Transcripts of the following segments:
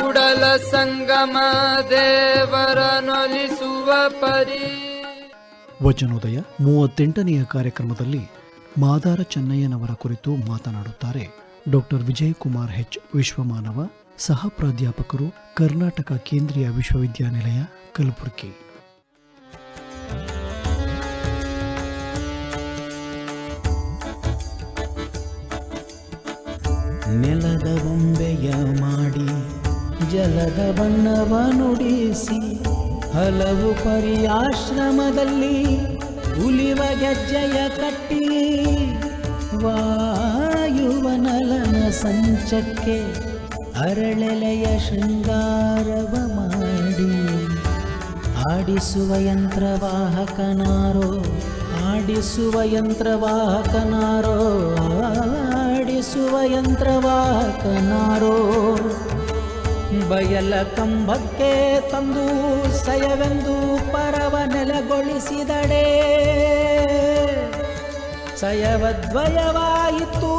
ಕೂಡಲ ಸಂಗಮ ದೇವರನೊಲಿಸುವ ಪರಿ. ವಚನೋದಯ ಮೂವತ್ತೆಂಟನೆಯ ಕಾರ್ಯಕ್ರಮದಲ್ಲಿ ಮಾದಾರ ಚೆನ್ನಯ್ಯನವರ ಕುರಿತು ಮಾತನಾಡುತ್ತಾರೆ ಡಾಕ್ಟರ್ ವಿಜಯಕುಮಾರ್ ಹೆಚ್ ವಿಶ್ವಮಾನವ ಸಹ ಪ್ರಾಧ್ಯಾಪಕರು ಕರ್ನಾಟಕ ಕೇಂದ್ರೀಯ ವಿಶ್ವವಿದ್ಯಾನಿಲಯ ಕಲಬುರಗಿ. ನೆಲದ ಬೊಂಬೆಯ ಜಲದ ಬಣ್ಣವ ನುಡಿಸಿ, ಹಲವು ಪರಿಯಾಶ್ರಮದಲ್ಲಿ ಉಲಿವ ಗೆಜ್ಜೆಯ ಕಟ್ಟಿ ವಾಯುವನಲನ ಸಂಚಕ್ಕೆ ಅರಳೆಲೆಯ ಶೃಂಗಾರವ ಮಾಡಿ. ಆಡಿಸುವ ಯಂತ್ರವಾಹಕನಾರೋ ಆಡಿಸುವ ಯಂತ್ರವಾಹಕನಾರೋ ಆಡಿಸುವ ಯಂತ್ರವಾಹಕನಾರೋ. ಬಯಲ ಕಂಬಕ್ಕೆ ತಂದು ಸಯವೆಂದು ಪರವ ನೆಲೆಗೊಳಿಸಿದಡೆ ಸಯವದ್ವಯವಾಯಿತು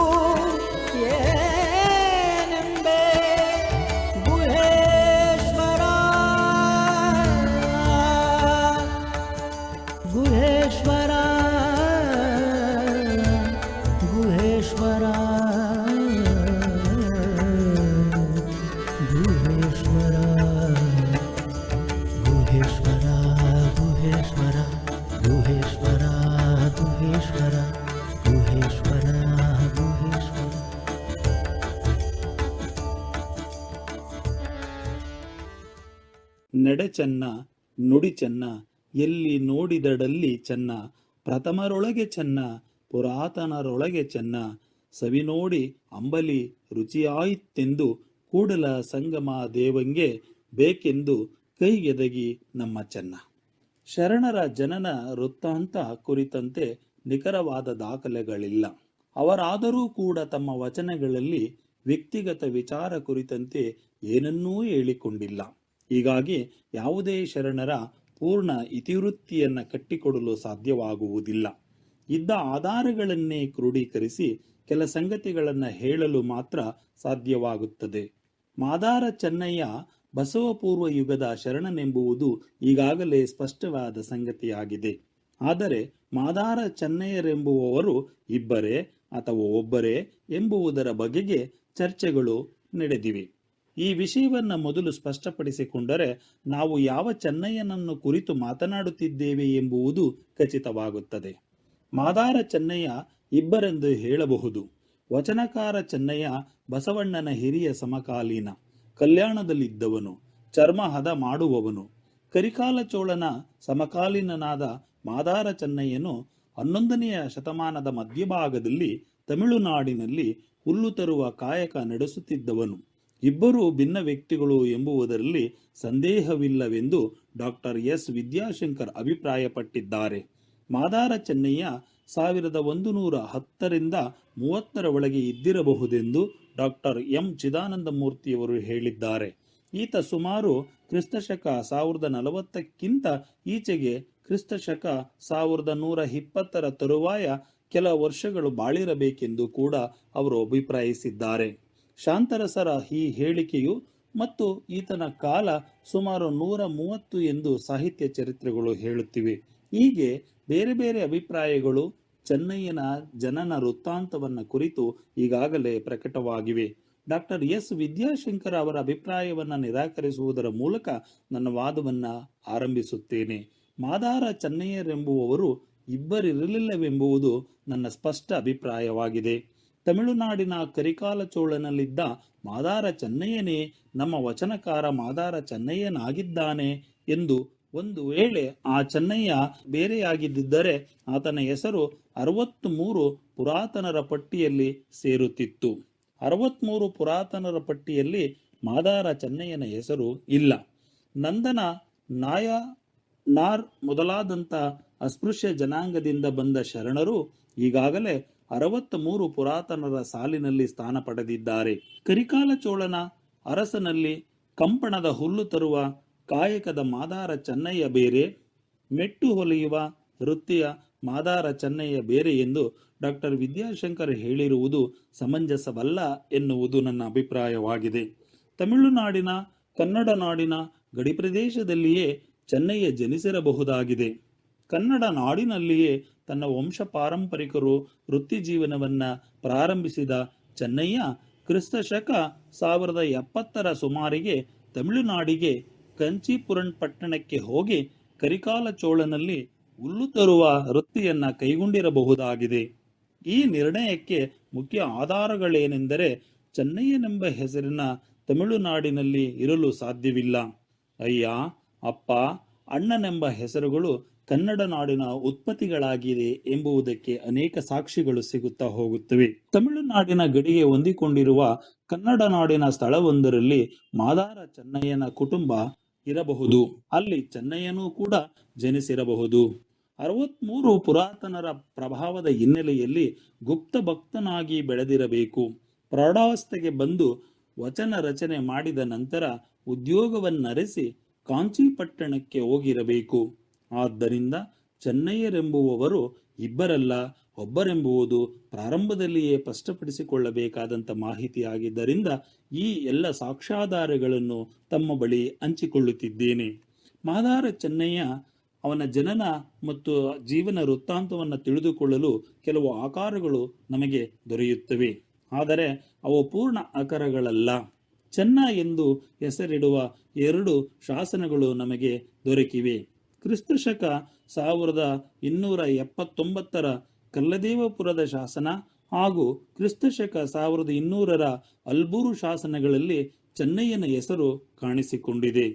ನಡೆ ಚೆನ್ನ, ನುಡಿ ಚೆನ್ನ, ಎಲ್ಲಿ ನೋಡಿದಡಲ್ಲಿ ಚೆನ್ನ, ಪ್ರಥಮರೊಳಗೆ ಚೆನ್ನ, ಪುರಾತನರೊಳಗೆ ಚೆನ್ನ, ಸವಿ ನೋಡಿ ಅಂಬಲಿ ರುಚಿಯಾಯಿತೆಂದು ಕೂಡಲ ಸಂಗಮ ದೇವಂಗೆ ಬೇಕೆಂದು ಕೈಗೆದಗಿ ನಮ್ಮ ಚೆನ್ನ. ಶರಣರ ಜನನ ವೃತ್ತಾಂತ ಕುರಿತಂತೆ ನಿಖರವಾದ ದಾಖಲೆಗಳಿಲ್ಲ. ಅವರಾದರೂ ಕೂಡ ತಮ್ಮ ವಚನಗಳಲ್ಲಿ ವ್ಯಕ್ತಿಗತ ವಿಚಾರ ಕುರಿತಂತೆ ಏನನ್ನೂ ಹೇಳಿಕೊಂಡಿಲ್ಲ. ಹೀಗಾಗಿ ಯಾವುದೇ ಶರಣರ ಪೂರ್ಣ ಇತಿವೃತ್ತಿಯನ್ನು ಕಟ್ಟಿಕೊಡಲು ಸಾಧ್ಯವಾಗುವುದಿಲ್ಲ. ಇದ್ದ ಆಧಾರಗಳನ್ನೇ ಕ್ರೋಢೀಕರಿಸಿ ಕೆಲ ಸಂಗತಿಗಳನ್ನು ಹೇಳಲು ಮಾತ್ರ ಸಾಧ್ಯವಾಗುತ್ತದೆ. ಮಾದಾರ ಚೆನ್ನಯ್ಯ ಬಸವಪೂರ್ವ ಯುಗದ ಶರಣನೆಂಬುವುದು ಈಗಾಗಲೇ ಸ್ಪಷ್ಟವಾದ ಸಂಗತಿಯಾಗಿದೆ. ಆದರೆ ಮಾದಾರ ಚೆನ್ನಯ್ಯರೆಂಬುವವರು ಇಬ್ಬರೇ ಅಥವಾ ಒಬ್ಬರೇ ಎಂಬುವುದರ ಬಗೆಗೆ ಚರ್ಚೆಗಳು ನಡೆದಿವೆ. ಈ ವಿಷಯವನ್ನ ಮೊದಲು ಸ್ಪಷ್ಟಪಡಿಸಿಕೊಂಡರೆ ನಾವು ಯಾವ ಚೆನ್ನಯ್ಯನನ್ನು ಕುರಿತು ಮಾತನಾಡುತ್ತಿದ್ದೇವೆ ಎಂಬುವುದು ಖಚಿತವಾಗುತ್ತದೆ. ಮಾದಾರ ಚೆನ್ನಯ್ಯ ಇಬ್ಬರೆಂದು ಹೇಳಬಹುದು. ವಚನಕಾರ ಚೆನ್ನಯ್ಯ ಬಸವಣ್ಣನ ಹಿರಿಯ ಸಮಕಾಲೀನ, ಕಲ್ಯಾಣದಲ್ಲಿದ್ದವನು ಚರ್ಮ ಹದ ಮಾಡುವವನು. ಕರಿಕಾಲ ಚೋಳನ ಸಮಕಾಲೀನನಾದ ಮಾದಾರ ಚೆನ್ನಯ್ಯನು ಹನ್ನೊಂದನೆಯ ಶತಮಾನದ ಮಧ್ಯಭಾಗದಲ್ಲಿ ತಮಿಳುನಾಡಿನಲ್ಲಿ ಹುಲ್ಲು ತರುವ ಕಾಯಕ ನಡೆಸುತ್ತಿದ್ದವನು. ಇಬ್ಬರೂ ಭಿನ್ನ ವ್ಯಕ್ತಿಗಳು ಎಂಬುವುದರಲ್ಲಿ ಸಂದೇಹವಿಲ್ಲವೆಂದು ಡಾಕ್ಟರ್ ಎಸ್ ವಿದ್ಯಾಶಂಕರ್ ಅಭಿಪ್ರಾಯಪಟ್ಟಿದ್ದಾರೆ. ಮಾದಾರ ಚೆನ್ನಯ್ಯ ಸಾವಿರದ ಒಂದು ನೂರ ಹತ್ತರಿಂದ ಮೂವತ್ತರ ಒಳಗೆ ಇದ್ದಿರಬಹುದೆಂದು ಡಾಕ್ಟರ್ ಎಂ ಚಿದಾನಂದ ಮೂರ್ತಿಯವರು ಹೇಳಿದ್ದಾರೆ. ಈತ ಸುಮಾರು ಕ್ರಿಸ್ತಶಕ ಸಾವಿರದ ನಲವತ್ತಕ್ಕಿಂತ ಈಚೆಗೆ ಕ್ರಿಸ್ತಶಕ ಸಾವಿರದ ನೂರ ಇಪ್ಪತ್ತರ ತರುವಾಯ ಕೆಲ ವರ್ಷಗಳು ಬಾಳಿರಬೇಕೆಂದು ಕೂಡ ಅವರು ಅಭಿಪ್ರಾಯಿಸಿದ್ದಾರೆ. ಶಾಂತರಸರ ಈ ಹೇಳಿಕೆಯು ಮತ್ತು ಈತನ ಕಾಲ ಸುಮಾರು ನೂರ ಮೂವತ್ತು ಎಂದು ಸಾಹಿತ್ಯ ಚರಿತ್ರೆಗಳು ಹೇಳುತ್ತಿವೆ. ಹೀಗೆ ಬೇರೆ ಬೇರೆ ಅಭಿಪ್ರಾಯಗಳು ಚೆನ್ನಯ್ಯನ ಜನನ ವೃತ್ತಾಂತವನ್ನು ಕುರಿತು ಈಗಾಗಲೇ ಪ್ರಕಟವಾಗಿವೆ. ಡಾಕ್ಟರ್ ಎಸ್ ವಿದ್ಯಾಶಂಕರ್ ಅವರ ಅಭಿಪ್ರಾಯವನ್ನು ನಿರಾಕರಿಸುವುದರ ಮೂಲಕ ನನ್ನ ವಾದವನ್ನ ಆರಂಭಿಸುತ್ತೇನೆ. ಮಾದಾರ ಚೆನ್ನಯ್ಯರೆಂಬುವವರು ಇಬ್ಬರಿರಲಿಲ್ಲವೆಂಬುವುದು ನನ್ನ ಸ್ಪಷ್ಟ ಅಭಿಪ್ರಾಯವಾಗಿದೆ. ತಮಿಳುನಾಡಿನ ಕರಿಕಾಲಚೋಳನಲ್ಲಿದ್ದ ಮಾದಾರ ಚೆನ್ನಯ್ಯನೇ ನಮ್ಮ ವಚನಕಾರ ಮಾದಾರ ಚೆನ್ನಯ್ಯನಾಗಿದ್ದಾನೆ ಎಂದು ಒಂದು ವೇಳೆ ಆ ಚೆನ್ನಯ್ಯ ಬೇರೆಯಾಗಿದ್ದರೆ ಆತನ ಹೆಸರು ಅರವತ್ಮೂರು ಪುರಾತನರ ಪಟ್ಟಿಯಲ್ಲಿ ಸೇರುತ್ತಿತ್ತು. ಅರವತ್ಮೂರು ಪುರಾತನರ ಪಟ್ಟಿಯಲ್ಲಿ ಮಾದಾರ ಚೆನ್ನಯ್ಯನ ಹೆಸರು ಇಲ್ಲ. ನಂದನ ನಾಯ ನಾರ್ ಮೊದಲಾದಂಥ ಅಸ್ಪೃಶ್ಯ ಜನಾಂಗದಿಂದ ಬಂದ ಶರಣರು ಈಗಾಗಲೇ ಅರವತ್ತ ಮೂರು ಪುರಾತನರ ಸಾಲಿನಲ್ಲಿ ಸ್ಥಾನ ಪಡೆದಿದ್ದಾರೆ. ಕರಿಕಾಲ ಚೋಳನ ಅರಸನಲ್ಲಿ ಕಂಪಣದ ಹುಲ್ಲು ತರುವ ಕಾಯಕದ ಮಾದಾರ ಚೆನ್ನಯ್ಯ ಬೇರೆ, ಮೆಟ್ಟು ಹೊಲಿಯುವ ವೃತ್ತಿಯ ಮಾದಾರ ಚೆನ್ನಯ್ಯ ಬೇರೆ ಎಂದು ಡಾಕ್ಟರ್ ವಿದ್ಯಾಶಂಕರ್ ಹೇಳಿರುವುದು ಸಮಂಜಸವಲ್ಲ ಎನ್ನುವುದು ನನ್ನ ಅಭಿಪ್ರಾಯವಾಗಿದೆ. ತಮಿಳುನಾಡಿನ, ಕನ್ನಡ ನಾಡಿನ ಗಡಿ ಪ್ರದೇಶದಲ್ಲಿಯೇ ಚೆನ್ನಯ್ಯ ಜನಿಸಿರಬಹುದಾಗಿದೆ. ಕನ್ನಡ ನಾಡಿನಲ್ಲಿಯೇ ತನ್ನ ವಂಶ ಪಾರಂಪರಿಕರು ವೃತ್ತಿ ಜೀವನವನ್ನ ಪ್ರಾರಂಭಿಸಿದ ಚೆನ್ನಯ್ಯ ಕ್ರಿಸ್ತ ಶಕ ಸಾವಿರದ ಎಪ್ಪತ್ತರ ಸುಮಾರಿಗೆ ತಮಿಳುನಾಡಿಗೆ ಕಂಚೀಪುರಂ ಪಟ್ಟಣಕ್ಕೆ ಹೋಗಿ ಕರಿಕಾಲ ಚೋಳನಲ್ಲಿ ಹುಲ್ಲು ತರುವ ವೃತ್ತಿಯನ್ನು ಕೈಗೊಂಡಿರಬಹುದಾಗಿದೆ. ಈ ನಿರ್ಣಯಕ್ಕೆ ಮುಖ್ಯ ಆಧಾರಗಳೇನೆಂದರೆ ಚೆನ್ನಯ್ಯನೆಂಬ ಹೆಸರಿನ ತಮಿಳುನಾಡಿನಲ್ಲಿ ಇರಲು ಸಾಧ್ಯವಿಲ್ಲ. ಅಯ್ಯ, ಅಪ್ಪ, ಅಣ್ಣನೆಂಬ ಹೆಸರುಗಳು ಕನ್ನಡ ನಾಡಿನ ಉತ್ಪತ್ತಿಗಳಾಗಿದೆ ಎಂಬುದಕ್ಕೆ ಅನೇಕ ಸಾಕ್ಷಿಗಳು ಸಿಗುತ್ತಾ ಹೋಗುತ್ತವೆ. ತಮಿಳುನಾಡಿನ ಗಡಿಗೆ ಹೊಂದಿಕೊಂಡಿರುವ ಕನ್ನಡ ನಾಡಿನ ಸ್ಥಳವೊಂದರಲ್ಲಿ ಮಾದಾರ ಚೆನ್ನಯ್ಯನ ಕುಟುಂಬ ಇರಬಹುದು. ಅಲ್ಲಿ ಚೆನ್ನಯ್ಯನೂ ಕೂಡ ಜನಿಸಿರಬಹುದು. ಅರವತ್ಮೂರು ಪುರಾತನರ ಪ್ರಭಾವದ ಹಿನ್ನೆಲೆಯಲ್ಲಿ ಗುಪ್ತ ಭಕ್ತನಾಗಿ ಬೆಳೆದಿರಬೇಕು. ಪ್ರೌಢಾವಸ್ಥೆಗೆ ಬಂದು ವಚನ ರಚನೆ ಮಾಡಿದ ನಂತರ ಉದ್ಯೋಗವನ್ನರೆಸಿ ಕಾಂಚಿಪಟ್ಟಣಕ್ಕೆ ಹೋಗಿರಬೇಕು. ಆದ್ದರಿಂದ ಚೆನ್ನಯ್ಯರೆಂಬುವವರು ಇಬ್ಬರಲ್ಲ, ಒಬ್ಬರೆಂಬುವುದು ಪ್ರಾರಂಭದಲ್ಲಿಯೇ ಸ್ಪಷ್ಟಪಡಿಸಿಕೊಳ್ಳಬೇಕಾದಂಥ ಮಾಹಿತಿಯಾಗಿದ್ದರಿಂದ ಈ ಎಲ್ಲ ಸಾಕ್ಷ್ಯಾಧಾರಗಳನ್ನು ತಮ್ಮ ಬಳಿ ಹಂಚಿಕೊಳ್ಳುತ್ತಿದ್ದೇನೆ. ಮಾದಾರ ಚೆನ್ನಯ್ಯ ಅವನ ಜನನ ಮತ್ತು ಜೀವನ ವೃತ್ತಾಂತವನ್ನು ತಿಳಿದುಕೊಳ್ಳಲು ಕೆಲವು ಆಕಾರಗಳು ನಮಗೆ ದೊರೆಯುತ್ತವೆ. ಆದರೆ ಅವು ಪೂರ್ಣ ಆಕಾರಗಳಲ್ಲ. ಚೆನ್ನ ಎಂದು ಹೆಸರಿಡುವ ಎರಡು ಶಾಸನಗಳು ನಮಗೆ ದೊರಕಿವೆ. ಕ್ರಿಸ್ತಶಕ ಸಾವಿರದ ಇನ್ನೂರ ಎಪ್ಪತ್ತೊಂಬತ್ತರ ಕಲ್ಲದೇವಪುರದ ಶಾಸನ ಹಾಗೂ ಕ್ರಿಸ್ತ ಶಕ ಸಾವಿರದ ಇನ್ನೂರರ ಅಲ್ಬೂರು ಶಾಸನಗಳಲ್ಲಿ ಚೆನ್ನಯ್ಯನ ಹೆಸರು ಕಾಣಿಸಿಕೊಂಡಿದೆ.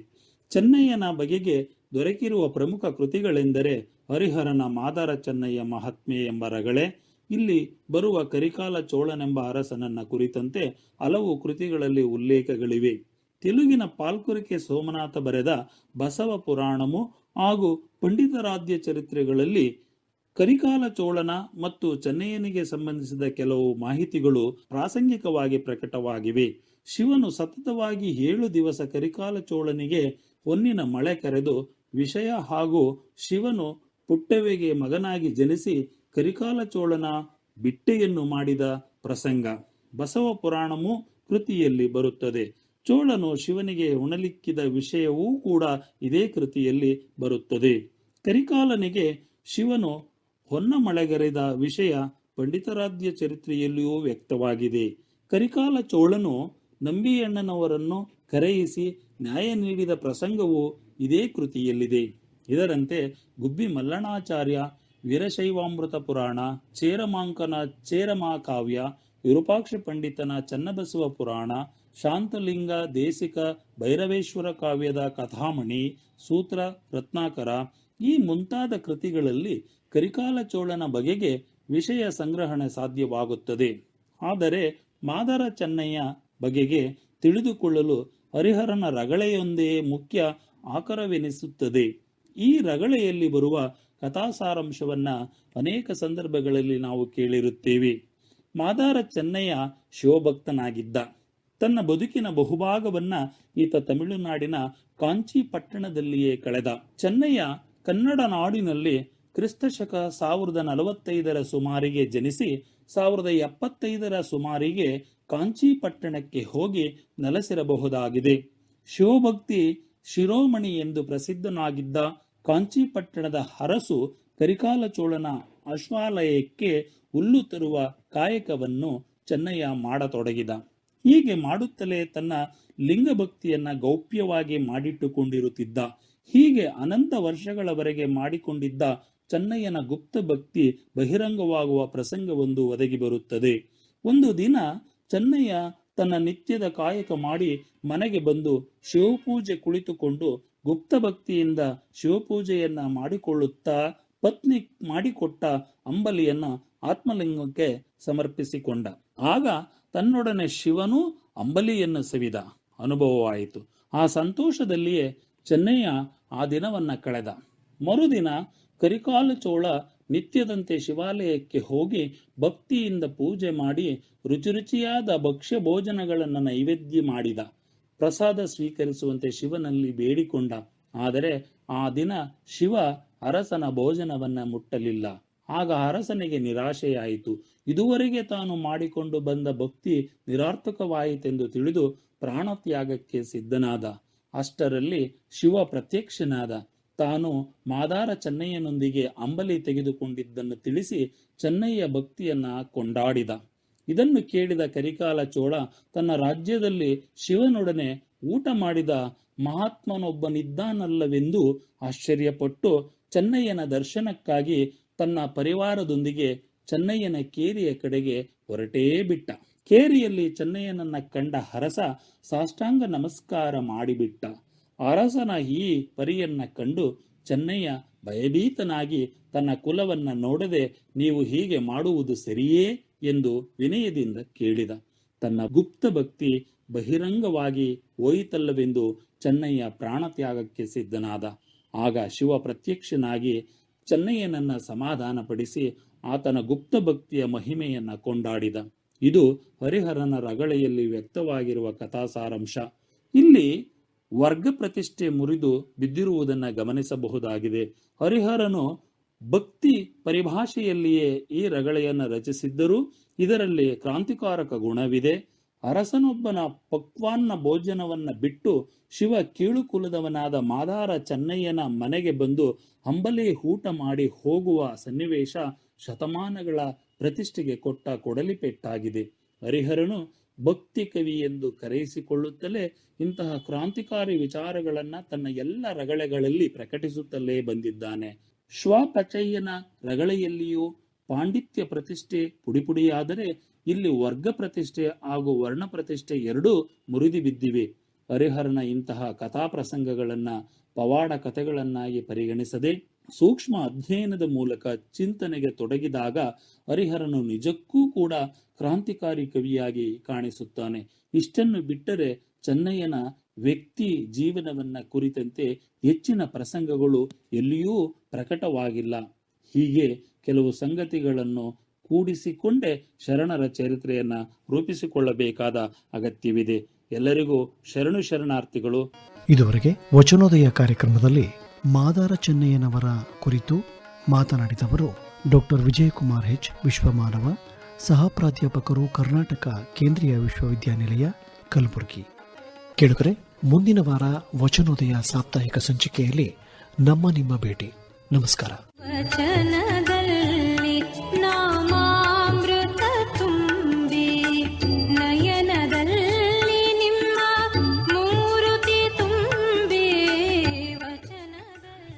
ಚೆನ್ನಯ್ಯನ ಬಗೆಗೆ ದೊರಕಿರುವ ಪ್ರಮುಖ ಕೃತಿಗಳೆಂದರೆ ಹರಿಹರನ ಮಾದಾರ ಚೆನ್ನಯ್ಯ ಮಹಾತ್ಮೆ ಎಂಬ ರಗಳೆ, ಇಲ್ಲಿ ಬರುವ ಕರಿಕಾಲ ಚೋಳನೆಂಬ ಅರಸನನ್ನ ಕುರಿತಂತೆ ಹಲವು ಕೃತಿಗಳಲ್ಲಿ ಉಲ್ಲೇಖಗಳಿವೆ. ತೆಲುಗಿನ ಪಾಲ್ಕುರಿಕೆ ಸೋಮನಾಥ ಬರೆದ ಬಸವ ಪುರಾಣಮು ಹಾಗೂ ಪಂಡಿತರಾಧ್ಯ ಚರಿತ್ರೆಗಳಲ್ಲಿ ಕರಿಕಾಲ ಚೋಳನ ಮತ್ತು ಚೆನ್ನಯ್ಯನಿಗೆ ಸಂಬಂಧಿಸಿದ ಕೆಲವು ಮಾಹಿತಿಗಳು ಪ್ರಾಸಂಗಿಕವಾಗಿ ಪ್ರಕಟವಾಗಿವೆ. ಶಿವನು ಸತತವಾಗಿ ಏಳು ದಿವಸ ಕರಿಕಾಲ ಚೋಳನಿಗೆ ಹೊನ್ನಿನ ಮಳೆ ಕರೆದು ವಿಷಯ ಹಾಗೂ ಶಿವನು ಪುಟ್ಟವೆಗೆ ಮಗನಾಗಿ ಜನಿಸಿ ಕರಿಕಾಲ ಚೋಳನ ಬಿಟ್ಟೆಯನ್ನು ಮಾಡಿದ ಪ್ರಸಂಗ. ಬಸವ ಪುರಾಣವು ಕೃತಿಯಲ್ಲಿ ಬರುತ್ತದೆ. ಚೋಳನು ಶಿವನಿಗೆ ಉಣಲಿಕ್ಕಿದ ವಿಷಯವೂ ಕೂಡ ಇದೇ ಕೃತಿಯಲ್ಲಿ ಬರುತ್ತದೆ. ಕರಿಕಾಲನಿಗೆ ಶಿವನು ಹೊನ್ನ ಮಳೆಗರೆದ ವಿಷಯ ಪಂಡಿತಾರಾಧ್ಯ ಚರಿತ್ರೆಯಲ್ಲಿಯೂ ವ್ಯಕ್ತವಾಗಿದೆ. ಕರಿಕಾಲ ಚೋಳನು ನಂಬಿಯಣ್ಣನವರನ್ನು ಕರೆಯಿಸಿ ನ್ಯಾಯ ನೀಡಿದ ಪ್ರಸಂಗವು ಇದೇ ಕೃತಿಯಲ್ಲಿದೆ. ಇದರಂತೆ ಗುಬ್ಬಿ ಮಲ್ಲಣಾಚಾರ್ಯ, ವೀರಶೈವಾಮೃತ ಪುರಾಣ, ಚೇರಮಾಂಕನ ಚೇರಮಾ ಕಾವ್ಯ ವಿರೂಪಾಕ್ಷ ಪಂಡಿತನ ಚನ್ನಬಸವ ಪುರಾಣ ಶಾಂತಲಿಂಗ ದೇಸಿಕ ಭೈರವೇಶ್ವರ ಕಾವ್ಯದ ಕಥಾಮಣಿ, ಸೂತ್ರ, ರತ್ನಾಕರ ಈ ಮುಂತಾದ ಕೃತಿಗಳಲ್ಲಿ ಕರಿಕಾಲ ಚೋಳನ ಬಗೆಗೆ ವಿಷಯ ಸಂಗ್ರಹಣೆ ಸಾಧ್ಯವಾಗುತ್ತದೆ. ಆದರೆ ಮಾದರ ಚೆನ್ನಯ್ಯ ಬಗೆಗೆ ತಿಳಿದುಕೊಳ್ಳಲು ಹರಿಹರನ ರಗಳೆಯೊಂದೇ ಮುಖ್ಯ ಆಕರವೆನಿಸುತ್ತದೆ. ಈ ರಗಳೆಯಲ್ಲಿ ಬರುವ ಕಥಾಸಾರಾಂಶವನ್ನ ಅನೇಕ ಸಂದರ್ಭಗಳಲ್ಲಿ ನಾವು ಕೇಳಿರುತ್ತೇವೆ. ಮಾದಾರ ಚೆನ್ನಯ್ಯ ಶಿವಭಕ್ತನಾಗಿದ್ದ. ತನ್ನ ಬದುಕಿನ ಬಹುಭಾಗವನ್ನ ಈತ ತಮಿಳುನಾಡಿನ ಕಾಂಚಿ ಪಟ್ಟಣದಲ್ಲಿಯೇ ಕಳೆದ. ಚೆನ್ನಯ್ಯ ಕನ್ನಡ ನಾಡಿನಲ್ಲಿ ಕ್ರಿಸ್ತಶಕ ಸಾವಿರದ ನಲವತ್ತೈದರ ಸುಮಾರಿಗೆ ಜನಿಸಿ, ಸಾವಿರದ ಎಪ್ಪತ್ತೈದರ ಸುಮಾರಿಗೆ ಕಾಂಚಿ ಪಟ್ಟಣಕ್ಕೆ ಹೋಗಿ ನೆಲೆಸಿರಬಹುದಾಗಿದೆ. ಶಿವಭಕ್ತಿ ಶಿರೋಮಣಿ ಎಂದು ಪ್ರಸಿದ್ಧನಾಗಿದ್ದ ಕಾಂಚೀಪಟ್ಟಣದ ಹರಸು ಕರಿಕಾಲ ಚೋಳನ ಅಶ್ವಾಲಯಕ್ಕೆ ಹುಲ್ಲು ತರುವ ಕಾಯಕವನ್ನು ಚೆನ್ನಯ್ಯ ಮಾಡತೊಡಗಿದ. ಹೀಗೆ ಮಾಡುತ್ತಲೇ ತನ್ನ ಲಿಂಗಭಕ್ತಿಯನ್ನ ಗೌಪ್ಯವಾಗಿ ಮಾಡಿಟ್ಟುಕೊಂಡಿರುತ್ತಿದ್ದ, ಹೀಗೆ ಅನಂತ ವರ್ಷಗಳವರೆಗೆ ಮಾಡಿಕೊಂಡಿದ್ದ ಚೆನ್ನಯ್ಯನ ಗುಪ್ತ ಭಕ್ತಿ ಬಹಿರಂಗವಾಗುವ ಪ್ರಸಂಗವೊಂದು ಒದಗಿ ಬರುತ್ತದೆ. ಒಂದು ದಿನ ಚೆನ್ನಯ್ಯ ತನ್ನ ನಿತ್ಯದ ಕಾಯಕ ಮಾಡಿ ಮನೆಗೆ ಬಂದು ಶಿವಪೂಜೆ ಕುಳಿತುಕೊಂಡು ಗುಪ್ತ ಭಕ್ತಿಯಿಂದ ಶಿವಪೂಜೆಯನ್ನ ಮಾಡಿಕೊಳ್ಳುತ್ತಾ, ಪತ್ನಿ ಮಾಡಿಕೊಟ್ಟ ಅಂಬಲಿಯನ್ನ ಆತ್ಮಲಿಂಗಕ್ಕೆ ಸಮರ್ಪಿಸಿಕೊಂಡ. ಆಗ ತನ್ನೊಡನೆ ಶಿವನೂ ಅಂಬಲಿಯನ್ನು ಸವಿದ. ಅನುಭವವಾಯಿತು. ಆ ಸಂತೋಷದಲ್ಲಿಯೇ ಚೆನ್ನಯ್ಯ ಆ ದಿನವನ್ನ ಕಳೆದ. ಮರುದಿನ ಕರಿಕಾಲು ಚೋಳ ನಿತ್ಯದಂತೆ ಶಿವಾಲಯಕ್ಕೆ ಹೋಗಿ ಭಕ್ತಿಯಿಂದ ಪೂಜೆ ಮಾಡಿ ರುಚಿರುಚಿಯಾದ ಭಕ್ಷ್ಯ ಭೋಜನಗಳನ್ನು ನೈವೇದ್ಯ ಮಾಡಿದ. ಪ್ರಸಾದ ಸ್ವೀಕರಿಸುವಂತೆ ಶಿವನಲ್ಲಿ ಬೇಡಿಕೊಂಡ. ಆದರೆ ಆ ದಿನ ಶಿವ ಅರಸನ ಭೋಜನವನ್ನ ಮುಟ್ಟಲಿಲ್ಲ. ಆಗ ಅರಸನಿಗೆ ನಿರಾಶೆಯಾಯಿತು. ಇದುವರೆಗೆ ತಾನು ಮಾಡಿಕೊಂಡು ಬಂದ ಭಕ್ತಿ ನಿರಾರ್ಥಕವಾಯಿತೆಂದು ತಿಳಿದು ಪ್ರಾಣತ್ಯಾಗಕ್ಕೆ ಸಿದ್ಧನಾದ. ಅಷ್ಟರಲ್ಲಿ ಶಿವ ಪ್ರತ್ಯಕ್ಷನಾದ. ತಾನು ಮಾದಾರ ಚೆನ್ನಯ್ಯನೊಂದಿಗೆ ಅಂಬಲಿ ತೆಗೆದುಕೊಂಡಿದ್ದನ್ನು ತಿಳಿಸಿ ಚೆನ್ನಯ್ಯ ಭಕ್ತಿಯನ್ನ ಕೊಂಡಾಡಿದ. ಇದನ್ನು ಕೇಳಿದ ಕರಿಕಾಲ ಚೋಳ ತನ್ನ ರಾಜ್ಯದಲ್ಲಿ ಶಿವನೊಡನೆ ಊಟ ಮಾಡಿದ ಮಹಾತ್ಮನೊಬ್ಬನಿದ್ದಾನಲ್ಲವೆಂದು ಆಶ್ಚರ್ಯಪಟ್ಟು ಚೆನ್ನಯ್ಯನ ದರ್ಶನಕ್ಕಾಗಿ ತನ್ನ ಪರಿವಾರದೊಂದಿಗೆ ಚೆನ್ನಯ್ಯನ ಕೇರಿಯ ಕಡೆಗೆ ಹೊರಟೇ ಬಿಟ್ಟ. ಕೇರಿಯಲ್ಲಿ ಚೆನ್ನಯ್ಯನನ್ನ ಕಂಡ ಹರಸ ಸಾಷ್ಟಾಂಗ ನಮಸ್ಕಾರ ಮಾಡಿಬಿಟ್ಟ. ಅರಸನ ಈ ಪರಿಯನ್ನ ಕಂಡು ಚೆನ್ನಯ್ಯ ಭಯಭೀತನಾಗಿ ತನ್ನ ಕುಲವನ್ನ ನೋಡದೆ, ನೀವು ಹೀಗೆ ಮಾಡುವುದು ಸರಿಯೇ? ಎಂದು ವಿನಯದಿಂದ ಕೇಳಿದ. ತನ್ನ ಗುಪ್ತ ಭಕ್ತಿ ಬಹಿರಂಗವಾಗಿ ಹೋಯಿತಲ್ಲವೆಂದು ಚೆನ್ನಯ್ಯ ಪ್ರಾಣತ್ಯಾಗಕ್ಕೆ ಸಿದ್ಧನಾದ. ಆಗ ಶಿವ ಪ್ರತ್ಯಕ್ಷನಾಗಿ ಚೆನ್ನಯ್ಯನನ್ನ ಸಮಾಧಾನಪಡಿಸಿ ಆತನ ಗುಪ್ತ ಭಕ್ತಿಯ ಮಹಿಮೆಯನ್ನ ಕೊಂಡಾಡಿದ. ಇದು ಹರಿಹರನ ರಗಳೆಯಲ್ಲಿ ವ್ಯಕ್ತವಾಗಿರುವ ಕಥಾಸಾರಾಂಶ. ಇಲ್ಲಿ ವರ್ಗ ಪ್ರತಿಷ್ಠೆ ಮುರಿದು ಬಿದ್ದಿರುವುದನ್ನು ಗಮನಿಸಬಹುದಾಗಿದೆ. ಹರಿಹರನು ಭಕ್ತಿ ಪರಿಭಾಷೆಯಲ್ಲಿಯೇ ಈ ರಗಳೆಯನ್ನು ರಚಿಸಿದ್ದರೂ ಇದರಲ್ಲಿ ಕ್ರಾಂತಿಕಾರಕ ಗುಣವಿದೆ. ಅರಸನೊಬ್ಬನ ಪಕ್ವಾನ್ನ ಭೋಜನವನ್ನ ಬಿಟ್ಟು ಶಿವ ಕೀಳುಕುಲದವನಾದ ಮಾದಾರ ಚೆನ್ನಯ್ಯನ ಮನೆಗೆ ಬಂದು ಹಂಬಲಿ ಊಟ ಮಾಡಿ ಹೋಗುವ ಸನ್ನಿವೇಶ ಶತಮಾನಗಳ ಪ್ರತಿಷ್ಠೆಗೆ ಕೊಟ್ಟ ಕೊಡಲಿಪೆಟ್ಟಾಗಿದೆ. ಹರಿಹರನು ಭಕ್ತಿ ಕವಿ ಎಂದು ಕರೆಯಿಸಿಕೊಳ್ಳುತ್ತಲೇ ಇಂತಹ ಕ್ರಾಂತಿಕಾರಿ ವಿಚಾರಗಳನ್ನ ತನ್ನ ಎಲ್ಲ ರಗಳೆಗಳಲ್ಲಿ ಪ್ರಕಟಿಸುತ್ತಲೇ ಬಂದಿದ್ದಾನೆ. ಶ್ವಪಚಯ್ಯನ ರಗಳೆಯಲ್ಲಿಯೂ ಪಾಂಡಿತ್ಯ ಪ್ರತಿಷ್ಠೆ ಪುಡಿಪುಡಿಯಾದರೆ ಇಲ್ಲಿ ವರ್ಗ ಪ್ರತಿಷ್ಠೆ ಹಾಗೂ ವರ್ಣ ಪ್ರತಿಷ್ಠೆ ಎರಡೂ ಮುರಿದು ಬಿದ್ದಿವೆ. ಹರಿಹರನ ಇಂತಹ ಕಥಾ ಪ್ರಸಂಗಗಳನ್ನ ಪವಾಡ ಕಥೆಗಳನ್ನಾಗಿ ಪರಿಗಣಿಸದೆ, ಸೂಕ್ಷ್ಮ ಅಧ್ಯಯನದ ಮೂಲಕ ಚಿಂತನೆಗೆ ತೊಡಗಿದಾಗ ಹರಿಹರನು ನಿಜಕ್ಕೂ ಕೂಡ ಕ್ರಾಂತಿಕಾರಿ ಕವಿಯಾಗಿ ಕಾಣಿಸುತ್ತಾನೆ. ಇಷ್ಟನ್ನು ಬಿಟ್ಟರೆ ಚೆನ್ನಯ್ಯನ ವ್ಯಕ್ತಿ ಜೀವನವನ್ನ ಕುರಿತಂತೆ ಹೆಚ್ಚಿನ ಪ್ರಸಂಗಗಳು ಎಲ್ಲಿಯೂ ಪ್ರಕಟವಾಗಿಲ್ಲ. ಹೀಗೆ ಕೆಲವು ಸಂಗತಿಗಳನ್ನು ಕೂಡಿಸಿಕೊಂಡೇ ಶರಣರ ಚರಿತ್ರೆಯನ್ನ ರೂಪಿಸಿಕೊಳ್ಳಬೇಕಾದ ಅಗತ್ಯವಿದೆ. ಎಲ್ಲರಿಗೂ ಶರಣು ಶರಣಾರ್ಥಿಗಳು. ಇದುವರೆಗೆ ವಚನೋದಯ ಕಾರ್ಯಕ್ರಮದಲ್ಲಿ ಮಾದಾರ ಚೆನ್ನಯ್ಯನವರ ಕುರಿತು ಮಾತನಾಡಿದವರು ಡಾಕ್ಟರ್ ವಿಜಯಕುಮಾರ್ ಹೆಚ್ ವಿಶ್ವಮಾನವ ಸಹ ಪ್ರಾಧ್ಯಾಪಕರು ಕರ್ನಾಟಕ ಕೇಂದ್ರೀಯ ವಿಶ್ವವಿದ್ಯಾನಿಲಯ ಕಲಬುರಗಿ. ಕೇಳಿದರೆ ಮುಂದಿನ ವಾರ ವಚನೋದಯ ಸಾಪ್ತಾಹಿಕ ಸಂಚಿಕೆಯಲ್ಲಿ ನಮ್ಮ ನಿಮ್ಮ ಭೇಟಿ. ನಮಸ್ಕಾರ.